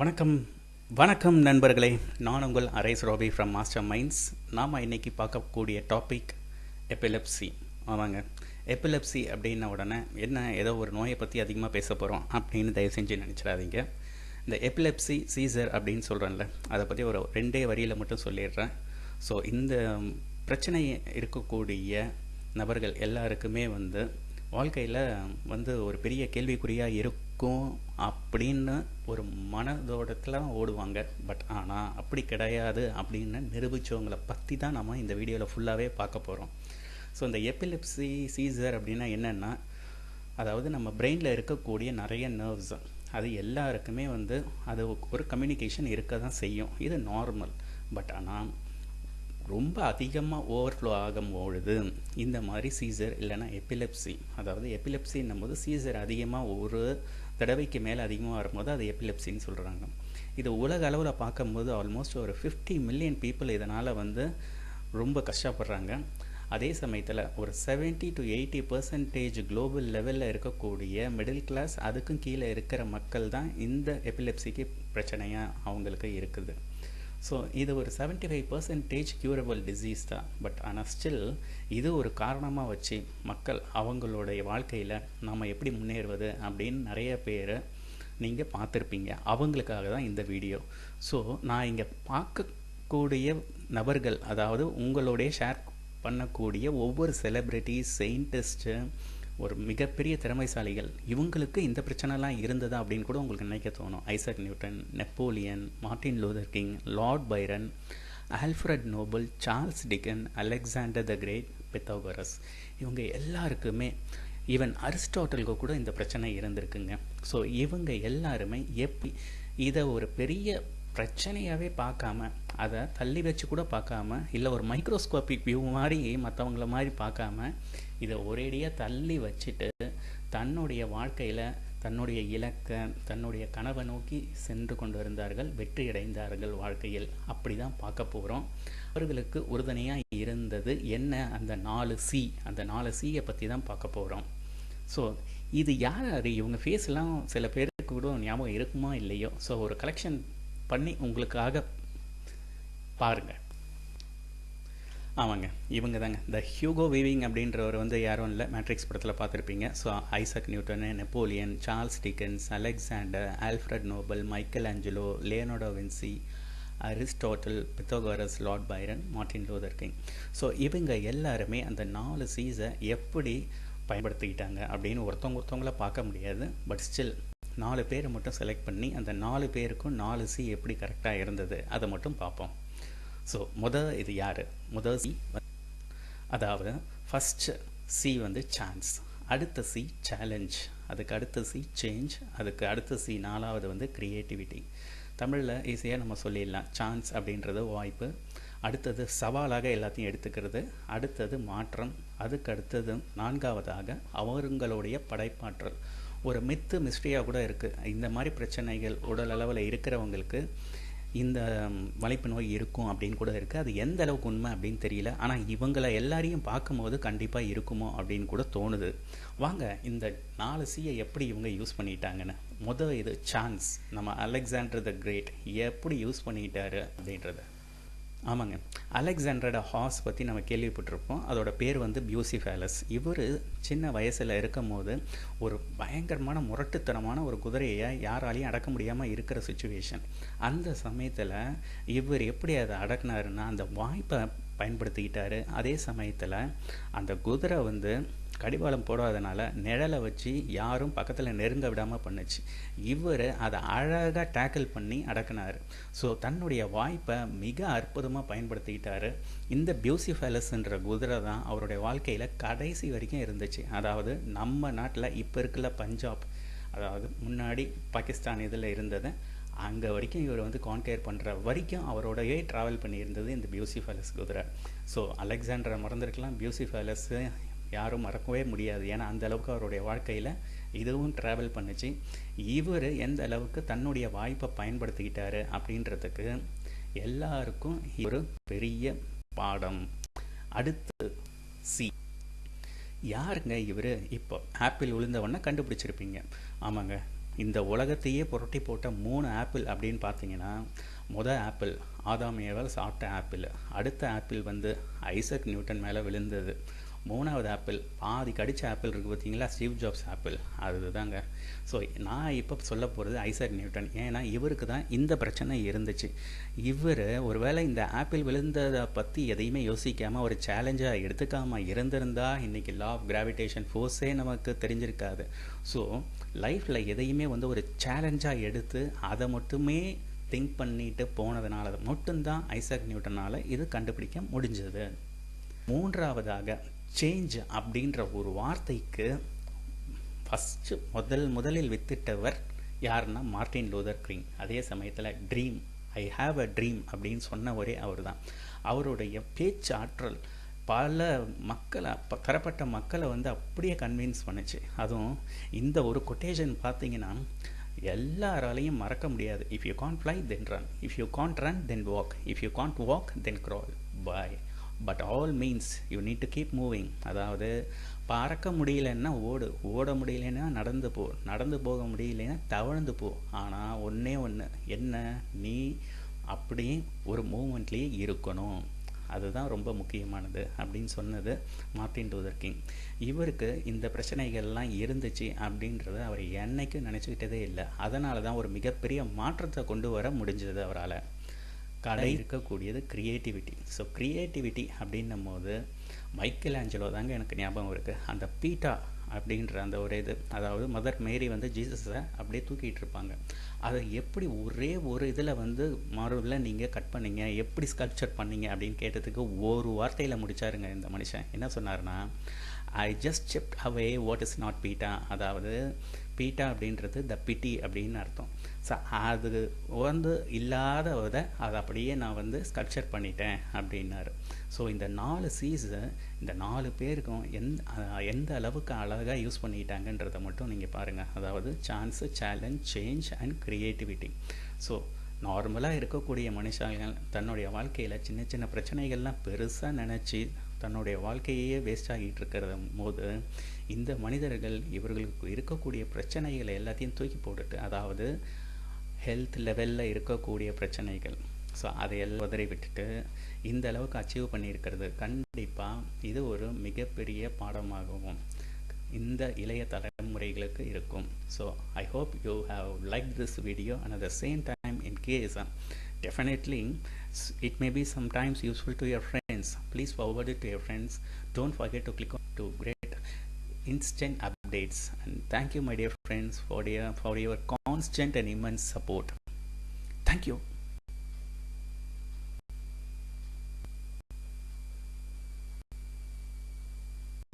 வணக்கம். வணக்கம் நண்பர்களே. நான் உங்கள் Aras Rabi from Master Minds நாம் இன்னைக்கு பார்க்கக்கூடிய டாபிக் எபிலெப்சி ஆமாங்க. எபிலெப்சி அப்படின்ன உடனே என்ன ஏதோ ஒரு நோயை பற்றி அதிகமாக பேச போகிறோம் அப்படின்னு தயவு செஞ்சு நினச்சிடாதீங்க. இந்த எபிலெப்சி சீசர் அப்படின்னு சொல்கிறேன்ல அதை பற்றி ஒரு ரெண்டே வரியில் மட்டும் சொல்லிடுறேன். ஸோ இந்த பிரச்சனை இருக்கக்கூடிய நபர்கள் எல்லாருக்குமே வந்து வாழ்க்கையில் வந்து ஒரு பெரிய கேள்விக்குறியாக இருக்கும் அப்படின்னு ஒரு மனதோடத்தில் ஓடுவாங்க. பட் ஆனால் அப்படி கிடையாது அப்படின்னு நிரூபித்தவங்களை பற்றி தான் நம்ம இந்த வீடியோவில் ஃபுல்லாகவே பார்க்க போகிறோம் ஸோ இந்த எபிலெப்சி சீசர் அப்படின்னா என்னென்னா அதாவது நம்ம பிரெயினில் இருக்கக்கூடிய நிறைய நர்வ்ஸ் அது எல்லாருக்குமே வந்து அது ஒரு கம்யூனிகேஷன் இருக்க தான் செய்யும். இது நார்மல் பட் ஆனால் ரொம்ப அதிகமாக ஓவர்ஃப்ளோ ஆகும்பொழுது இந்த மாதிரி சீசர் இல்லைன்னா எபிலெப்சி அதாவது எபிலெப்சின்னும் போது சீசர் அதிகமாக ஒரு தடவைக்கு மேலே அதிகமாக வரும்போது அது எபிலெப்சின்னு சொல்கிறாங்க இது உலக அளவில் பார்க்கும்போது ஆல்மோஸ்ட் ஒரு ஃபிஃப்டி மில்லியன் பீப்புள் இதனால் வந்து ரொம்ப கஷ்டப்படுறாங்க. அதே சமயத்தில் ஒரு seventy to eighty percentage global லெவலில் இருக்கக்கூடிய மிடில் கிளாஸ் அதுக்கும் கீழே இருக்கிற மக்கள் தான் இந்த எபிலெப்சிக்கு பிரச்சனையாக அவங்களுக்கு இருக்குது. ஸோ இது ஒரு seventy five percentage curable disease தான். பட் ஆனால் ஸ்டில் இது ஒரு காரணமாக வச்சு மக்கள் அவங்களுடைய வாழ்க்கையில் நாம் எப்படி முன்னேறுவது அப்படின்னு நிறைய பேர் நீங்கள் பார்த்துருப்பீங்க. அவங்களுக்காக தான் இந்த வீடியோ ஸோ நான் இங்கே பார்க்கக்கூடிய நபர்கள் அதாவது உங்களுடைய ஷேர் பண்ணக்கூடிய ஒவ்வொரு செலிப்ரிட்டி செயின்டிஸ்ட்டு ஒரு மிகப்பெரிய திறமைசாலிகள். இவங்களுக்கு இந்த பிரச்சனைலாம் இருந்ததா அப்படின்னு கூட உங்களுக்கு நினைக்க தோணும். Isaac Newton Napoleon Martin Luther King Lord Byron Alfred Nobel Charles Dickens Alexander the great Pythagoras. இவங்க எல்லாருக்குமே ஈவன் அரிஸ்டாட்டலுக்கு கூட இந்த பிரச்சனை இருந்திருக்குங்க. ஸோ இவங்க எல்லாருமே எப்படி இதை ஒரு பெரிய பிரச்சனையாகவே பார்க்காம அதை தள்ளி வச்சு கூட பார்க்காம இல்லை ஒரு மைக்ரோஸ்கோபிக் வியூ மாதிரி மற்றவங்கள மாதிரி பார்க்காம இதை ஒரேடியாக தள்ளி வச்சுட்டு தன்னுடைய வாழ்க்கையில் தன்னுடைய இலக்கை தன்னுடைய கனவை நோக்கி சென்று கொண்டு இருந்தார்கள் வெற்றி அடைந்தார்கள் வாழ்க்கையில். அப்படி தான் பார்க்க போகிறோம் அவர்களுக்கு உறுதுணையாக இருந்தது என்ன? அந்த நாலு சி அந்த நாலு சியை பற்றி தான் பார்க்க போகிறோம் ஸோ இது யார்? இவங்க ஃபேஸ்லாம் சில பேருக்கு கூட ஞாபகம் இருக்குமா இல்லையோ? ஸோ ஒரு கலெக்ஷன் பண்ணி உங்களுக்காக பாருங்கள் ஆமாங்க இவங்க தாங்க த ஹியூகோ வீவிங் அப்படின்றவர் வந்து யாரும் இல்லை மேட்ரிக்ஸ் படத்தில் பார்த்துருப்பீங்க. So Isaac Newton Napoleon Charles Dickens Alexander Alfred Nobel Michelangelo Leonardo Vinci Aristotle Pythagoras Lord Byron Martin Luther King so இவங்க எல்லாருமே அந்த நாலு சீஸை எப்படி பயன்படுத்திக்கிட்டாங்க அப்படின்னு ஒருத்தவங்க ஒருத்தவங்கள பார்க்க முடியாது. பட் ஸ்டில் நாலு பேரை மட்டும் செலக்ட் பண்ணி அந்த நாலு பேருக்கும் நாலு சி எப்படி கரெக்டாக இருந்தது அதை மட்டும் பார்ப்போம். ஸோ முத இது யார்? முதல் சி அதாவது ஃபஸ்ட்டு சி வந்து சான்ஸ் அடுத்த சி சேலஞ்ச் அதுக்கு அடுத்த சி சேஞ்ச் அதுக்கு அடுத்த சி நாலாவது வந்து க்ரியேட்டிவிட்டி தமிழில் ஈஸியாக நம்ம சொல்லிடலாம் சான்ஸ் அப்படின்றது வாய்ப்பு அடுத்தது சவாலாக எல்லாத்தையும் எடுத்துக்கிறது அடுத்தது மாற்றம் அதுக்கு அடுத்தது நான்காவதாக அவங்களுடைய படைப்பாற்றல். ஒரு மித்து மிஸ்ட்ரியாக கூட இருக்குது இந்த மாதிரி பிரச்சனைகள் உடல் அளவில் இருக்கிறவங்களுக்கு இந்த வலிப்பு நோய் இருக்கும் அப்படின்னு கூட இருக்குது அது எந்த அளவுக்கு உண்மை அப்படின்னு தெரியல. ஆனால் இவங்களை எல்லாரையும் பார்க்கும்போது கண்டிப்பாக இருக்குமோ அப்படின்னு கூட தோணுது. வாங்க இந்த நாலு சியை எப்படி இவங்க யூஸ் பண்ணிட்டாங்கன்னு. முதல் இது சான்ஸ் நம்ம அலெக்சாண்டர் த கிரேட். எப்படி யூஸ் பண்ணிட்டாரு அப்படின்றத. ஆமாங்க. அலெக்சாண்டரோட ஹார்ஸ் பற்றி நம்ம கேள்விப்பட்டிருப்போம். அதோட பேர் வந்து பியூசிஃபேலஸ். இவர் சின்ன வயசில் இருக்கும் போது ஒரு பயங்கரமான முரட்டுத்தனமான ஒரு குதிரையை யாராலையும் அடக்க முடியாமல் இருக்கிற சுச்சுவேஷன் அந்த சமயத்தில் இவர் எப்படி அதை அடக்குனாருன்னா அந்த வாய்ப்பை பயன்படுத்திக்கிட்டாரு. அதே சமயத்தில் அந்த குதிரை வந்து கடிவாளம் போடாதனால நிழலை வச்சு யாரும் பக்கத்தில் நெருங்க விடாமல் பண்ணுச்சு. இவர் அதை அழகாக டேக்கிள் பண்ணி அடக்கினார். ஸோ தன்னுடைய வாய்ப்பை மிக அற்புதமாக பயன்படுத்திக்கிட்டாரு. இந்த பியூசிஃபேலஸ்ன்ற குதிரை தான் அவருடைய வாழ்க்கையில் கடைசி வரைக்கும் இருந்துச்சு. அதாவது நம்ம நாட்டில் இப்போ இருக்கிற பஞ்சாப். அதாவது முன்னாடி பாகிஸ்தான் இதில் இருந்தது. அங்கே வரைக்கும் இவர் வந்து கான்கேர் பண்ணுற வரைக்கும் அவரோடயே ட்ராவல் பண்ணியிருந்தது இந்த பியூசிஃபேலஸ் குதிரை. ஸோ அலெக்சாண்டரை மறந்துருக்கலாம். பியூசிஃபேலஸ்ஸு யாரும் மறக்கவே முடியாது. ஏன்னா அந்த அளவுக்கு அவருடைய வாழ்க்கையில் இதுவும் ட்ராவல் பண்ணுச்சு. இவர் எந்த அளவுக்கு தன்னுடைய வாய்ப்பை பயன்படுத்திக்கிட்டாரு அப்படின்றதுக்கு எல்லாருக்கும் ஒரு பெரிய பாடம். அடுத்து சி யாருங்க இவர்? இப்போ ஆப்பிள் விழுந்தவொன்னே கண்டுபிடிச்சிருப்பீங்க. ஆமாங்க. இந்த உலகத்தையே புரட்டி போட்ட மூணு ஆப்பிள் அப்படின்னு பார்த்தீங்கன்னா முதல் ஆப்பிள் ஆதாம் ஏவல் சாப்பிட்ட ஆப்பிள். அடுத்த ஆப்பிள் வந்து ஐசக் நியூட்டன் மேலே விழுந்தது. மூணாவது ஆப்பிள் பாதி கடித்த ஆப்பிள் இருக்குது பார்த்தீங்களா ஸ்டீவ் ஜாப்ஸ் ஆப்பிள். அதுதாங்க. ஸோ நான் இப்போ சொல்ல போகிறது ஐசக் நியூட்டன். ஏன்னா இவருக்கு தான் இந்த பிரச்சனை இருந்துச்சு. இவர் ஒருவேளை இந்த ஆப்பிள் விழுந்ததை பற்றி எதையுமே யோசிக்காமல் ஒரு சேலஞ்சாக எடுத்துக்காமல் இருந்திருந்தால் இன்றைக்கி லா ஆஃப் கிராவிடேஷன் ஃபோர்ஸே நமக்கு தெரிஞ்சிருக்காது. ஸோ லைஃப்பில் எதையுமே வந்து ஒரு சேலஞ்சாக எடுத்து அதை மட்டுமே திங்க் பண்ணிட்டு போனதுனால மட்டும்தான் ஐசக் நியூட்டனால் இது கண்டுபிடிக்க முடிஞ்சது. மூன்றாவதாக சேஞ்ச் அப்படின்ற ஒரு வார்த்தைக்கு ஃபஸ்ட்டு முதல் முதலில் வித்திட்டவர் யாருன்னா மார்டின் லூதர் கிரீன் அதே சமயத்தில் dream I have a dream அப்படின்னு சொன்ன ஒரே அவர் தான் அவருடைய பேச்சாற்றல் பல மக்களை தரப்பட்ட மக்களை வந்து அப்படியே கன்வின்ஸ் பண்ணுச்சு. அதுவும் இந்த ஒரு கொட்டேஷன் பார்த்தீங்கன்னா எல்லாராலையும் மறக்க முடியாது. If you can't fly then run if you can't run then walk if you can't walk then crawl by but all means you need to keep moving அதாவது பறக்க முடியலன்னா ஓடு. ஓட முடியலன்னா நடந்து போ. நடந்து போக முடியலன்னா தவழ்ந்து போ. ஆனால் ஒன்றே ஒன்று என்ன? நீ அப்படியே ஒரு மூமெண்ட்லேயே இருக்கணும். அதுதான் ரொம்ப முக்கியமானது அப்படின்னு சொன்னது மார்ட்டின் டூதர் கிங் இவருக்கு இந்த பிரச்சனைகள்லாம் இருந்துச்சு அப்படின்றத அவர் என்னைக்கும் நினச்சிக்கிட்டதே இல்லை. அதனால தான் ஒரு மிகப்பெரிய மாற்றத்தை கொண்டு வர முடிஞ்சது அவரால். கடை இருக்கக்கூடியது க்ரியேட்டிவிட்டி ஸோ க்ரியேட்டிவிட்டி அப்படின்னும் போது மைக்கேல் ஆஞ்சலோ தாங்க எனக்கு ஞாபகம் இருக்குது அந்த பீட்டா அப்படின்ற அந்த ஒரு இது அதாவது மதர் மேரி வந்து ஜீசஸை அப்படியே தூக்கிட்டு இருப்பாங்க. அதை எப்படி ஒரே ஒரு இதில் வந்து மறுவில் நீங்கள் கட் பண்ணீங்க எப்படி ஸ்கல்ப்சர் பண்ணீங்க அப்படின்னு கேட்டதுக்கு ஒரு வார்த்தையில் முடிச்சாருங்க இந்த மனுஷன். என்ன சொன்னார்னா I just chipped away what is not beta அதாவது பீட்டா அப்படின்றது த பிட்டி அப்படின்னு அர்த்தம். ஸோ அது வந்து இல்லாததை அதை அப்படியே நான் வந்து ஸ்கல்ச்சர் பண்ணிட்டேன் அப்படின்னாரு. ஸோ இந்த நாலு சீஸை இந்த நாலு பேருக்கும் எந் எந்த அளவுக்கு அழகாக யூஸ் பண்ணிட்டாங்கன்றதை மட்டும் நீங்கள் பாருங்கள் அதாவது chance challenge change and creativity so நார்மலாக இருக்கக்கூடிய மனுஷங்கள் தன்னுடைய வாழ்க்கையில் சின்ன சின்ன பிரச்சனைகள்லாம் பெருசாக நினச்சி தன்னுடைய வாழ்க்கையே வேஸ்ட் ஆகிட்டு இருக்கிற போது இந்த மனிதர்கள் இவர்களுக்கு இருக்கக்கூடிய பிரச்சனைகளை எல்லாத்தையும் தூக்கி போட்டுட்டு அதாவது ஹெல்த் லெவலில் இருக்கக்கூடிய பிரச்சனைகள். ஸோ அதை எல்லாம் உதறி விட்டுட்டு இந்த அளவுக்கு அச்சீவ் பண்ணியிருக்கிறது. கண்டிப்பாக இது ஒரு மிகப்பெரிய பாடமாகவும் இந்த இளைய தலைமுறைகளுக்கு இருக்கும். So I hope you have like this video and at the same time in case definitely it may be sometimes useful to your friend friends. Please forward it to your friends. Don't forget to click on to great instant updates. And thank you my dear friends for your for your constant and immense support. Thank you